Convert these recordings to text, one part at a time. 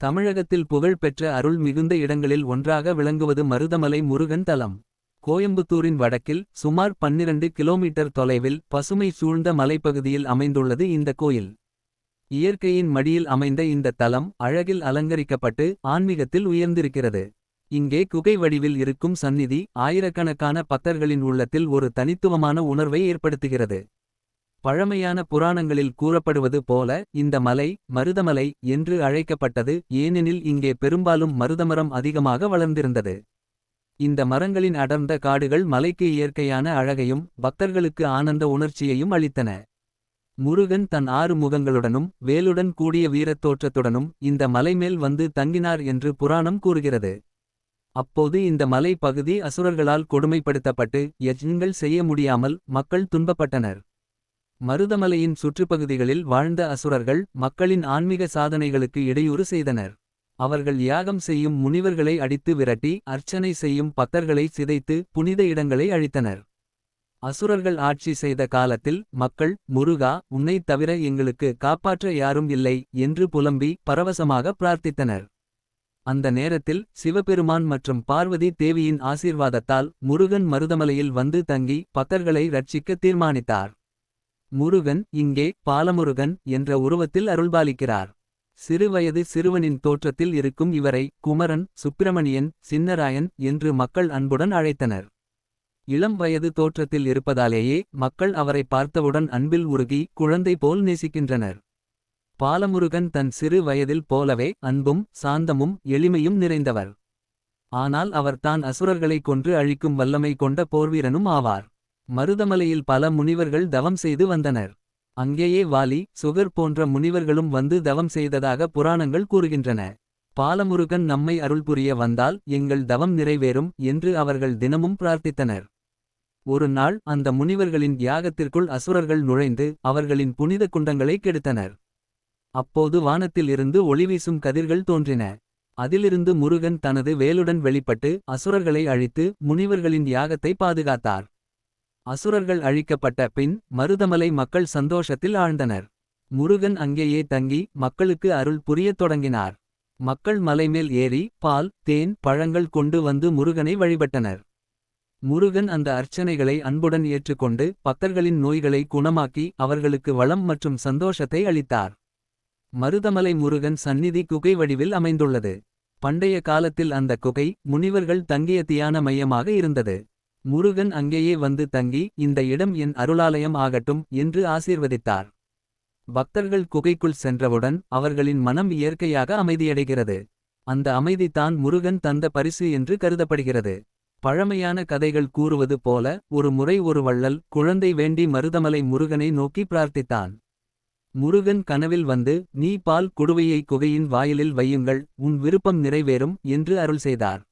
தமிழகத்தில் புகழ் பெற்ற அருள் மிகுந்த இடங்களில் ஒன்றாக விளங்குவது மருதமலை முருகன் தலம். கோயம்புத்தூரின் வடக்கில் சுமார் 12 கிலோமீட்டர் தொலைவில் பசுமை சூழ்ந்த மலைப்பகுதியில் அமைந்துள்ளது இந்த கோயில். இயற்கையின் மடியில் அமைந்த இந்த தலம் அழகில் அலங்கரிக்கப்பட்டு ஆன்மீகத்தில் உயர்ந்திருக்கிறது. இங்கே குகை வடிவில் இருக்கும் சந்நிதி ஆயிரக்கணக்கான பக்தர்களின் உள்ளத்தில் ஒரு தனித்துவமான உணர்வை ஏற்படுத்துகிறது. பழமையான புராணங்களில் கூறப்படுவது போல இந்த மலை மருதமலை என்று அழைக்கப்பட்டது ஏனெனில் இங்கே பெரும்பாலும் மருதமரம் அதிகமாக வளர்ந்திருந்தது. இந்த மரங்களின் அடர்ந்த காடுகள் மலைக்கு இயற்கையான அழகையும் பக்தர்களுக்கு ஆனந்த உணர்ச்சியையும் அளித்தன. முருகன் தன் ஆறு முகங்களுடனும் வேலுடன் கூடிய வீரத் தோற்றத்துடனும் இந்த மலைமேல் வந்து தங்கினார் என்று புராணம் கூறுகிறது. அப்போது இந்த மலை பகுதி அசுரர்களால் கொடுமைப்படுத்தப்பட்டு யஜ்ஞங்கள் செய்ய முடியாமல் மக்கள் துன்பப்பட்டனர். மருதமலையின் சுற்றுப்பகுதிகளில் வாழ்ந்த அசுரர்கள் மக்களின் ஆன்மீக சாதனைகளுக்கு இடையூறு செய்தனர். அவர்கள் யாகம் செய்யும் முனிவர்களை அடித்து விரட்டி அர்ச்சனை செய்யும் பக்தர்களை சிதைத்து புனித இடங்களை அழித்தனர். அசுரர்கள் ஆட்சி செய்த காலத்தில் மக்கள் முருகா உன்னைத் தவிர எங்களுக்கு காப்பாற்ற யாரும் இல்லை என்று புலம்பி பரவசமாக பிரார்த்தித்தனர். அந்த நேரத்தில் சிவபெருமான் மற்றும் பார்வதி தேவியின் ஆசீர்வாதத்தால் முருகன் மருதமலையில் வந்து தங்கி பக்தர்களை ரட்சிக்க தீர்மானித்தார். முருகன் இங்கே பாலமுருகன் என்ற உருவத்தில் அருள்பாலிக்கிறார். சிறுவயது சிறுவனின் தோற்றத்தில் இருக்கும் இவரை குமரன் சுப்பிரமணியன் சின்னராயன் என்று மக்கள் அன்புடன் அழைத்தனர். இளம் வயது தோற்றத்தில் இருப்பதாலேயே மக்கள் அவரை பார்த்தவுடன் அன்பில் உருகி குழந்தை போல் நேசிக்கின்றனர். பாலமுருகன் தன் சிறு வயதில் போலவே அன்பும் சாந்தமும் எளிமையும் நிறைந்தவர். ஆனால் அவர் தான் அசுரர்களை கொன்று அழிக்கும் வல்லமை கொண்ட போர்வீரனும் ஆவார். மருதமலையில் பல முனிவர்கள் தவம் செய்து வந்தனர். அங்கேயே வாலி சுகர் போன்ற முனிவர்களும் வந்து தவம் செய்ததாக புராணங்கள் கூறுகின்றன. பாலமுருகன் நம்மை அருள்புரிய வந்தால் எங்கள் தவம் நிறைவேறும் என்று அவர்கள் தினமும் பிரார்த்தித்தனர். ஒரு நாள் அந்த முனிவர்களின் யாகத்திற்குள் அசுரர்கள் நுழைந்து அவர்களின் புனித குண்டங்களை கெடுத்தனர். அப்போது வானத்தில் இருந்து ஒளிவீசும் கதிர்கள் தோன்றின. அதிலிருந்து முருகன் தனது வேலுடன் வெளிப்பட்டு அசுரர்களை அழித்து முனிவர்களின் யாகத்தை பாதுகாத்தார். அசுரர்கள் அழிக்கப்பட்ட பின் மருதமலை மக்கள் சந்தோஷத்தில் ஆழ்ந்தனர். முருகன் அங்கேயே தங்கி மக்களுக்கு அருள் புரியத் தொடங்கினார். மக்கள் மலைமேல் ஏறி பால் தேன் பழங்கள் கொண்டு வந்து முருகனை வழிபட்டனர். முருகன் அந்த அர்ச்சனைகளை அன்புடன் ஏற்றுக்கொண்டு பக்தர்களின் நோய்களை குணமாக்கி அவர்களுக்கு வளம் மற்றும் சந்தோஷத்தை அளித்தார். மருதமலை முருகன் சந்நிதி குகை வடிவில் அமைந்துள்ளது. பண்டைய காலத்தில் அந்த குகை முனிவர்கள் தங்கிய தியான மையமாக இருந்தது. முருகன் அங்கேயே வந்து தங்கி இந்த இடம் என் அருளாலயம் ஆகட்டும் என்று ஆசீர்வதித்தார். பக்தர்கள் குகைக்குள் சென்றவுடன் அவர்களின் மனம் இயற்கையாக அமைதியடைகிறது. அந்த அமைதிதான் முருகன் தந்த பரிசு என்று கருதப்படுகிறது. பழமையான கதைகள் கூறுவது போல ஒரு முறை ஒரு வள்ளல் குழந்தை வேண்டி மருதமலை முருகனை நோக்கி பிரார்த்தித்தான். முருகன் கனவில் வந்து நீ பால் குடுவையை குகையின் வாயிலில் வையுங்கள் உன் விருப்பம் நிறைவேறும் என்று அருள் செய்தார்.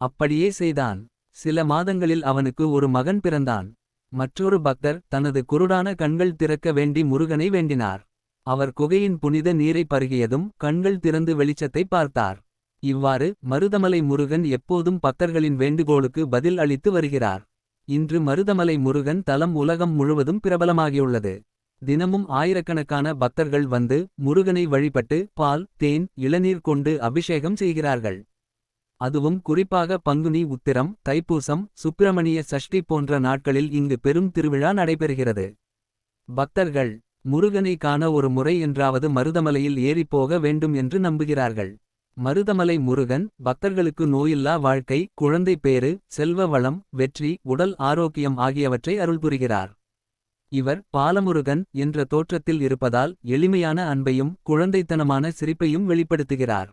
அப்படியே செய்தான். சில மாதங்களில் அவனுக்கு ஒரு மகன் பிறந்தான். மற்றொரு பக்தர் தனது குருடான கண்கள் திறக்க வேண்டி முருகனை வேண்டினார். அவர் குகையின் புனித நீரை பருகியதும் கண்கள் திறந்து வெளிச்சத்தை பார்த்தார். இவ்வாறு மருதமலை முருகன் எப்போதும் பக்தர்களின் வேண்டுகோளுக்கு பதில் அளித்து வருகிறார். இன்று மருதமலை முருகன் தலம் உலகம் முழுவதும் பிரபலமாகியுள்ளது. தினமும் ஆயிரக்கணக்கான பக்தர்கள் வந்து முருகனை வழிபட்டு பால் தேன் இளநீர் கொண்டு அபிஷேகம் செய்கிறார்கள். அதுவும் குறிப்பாக பங்குனி உத்திரம் தைப்பூசம் சுப்பிரமணிய சஷ்டி போன்ற நாட்களில் இங்கு பெரும் திருவிழா நடைபெறுகிறது. பக்தர்கள் முருகனை காண ஒரு முறை என்றாவது மருதமலையில் ஏறிப்போக வேண்டும் என்று நம்புகிறார்கள். மருதமலை முருகன் பக்தர்களுக்கு நோயில்லா வாழ்க்கை குழந்தை பேறு செல்வ வளம் வெற்றி உடல் ஆரோக்கியம் ஆகியவற்றை அருள்புரிகிறார். இவர் பாலமுருகன் என்ற தோற்றத்தில் இருப்பதால் எளிமையான அன்பையும் குழந்தைத்தனமான சிரிப்பையும் வெளிப்படுத்துகிறார்.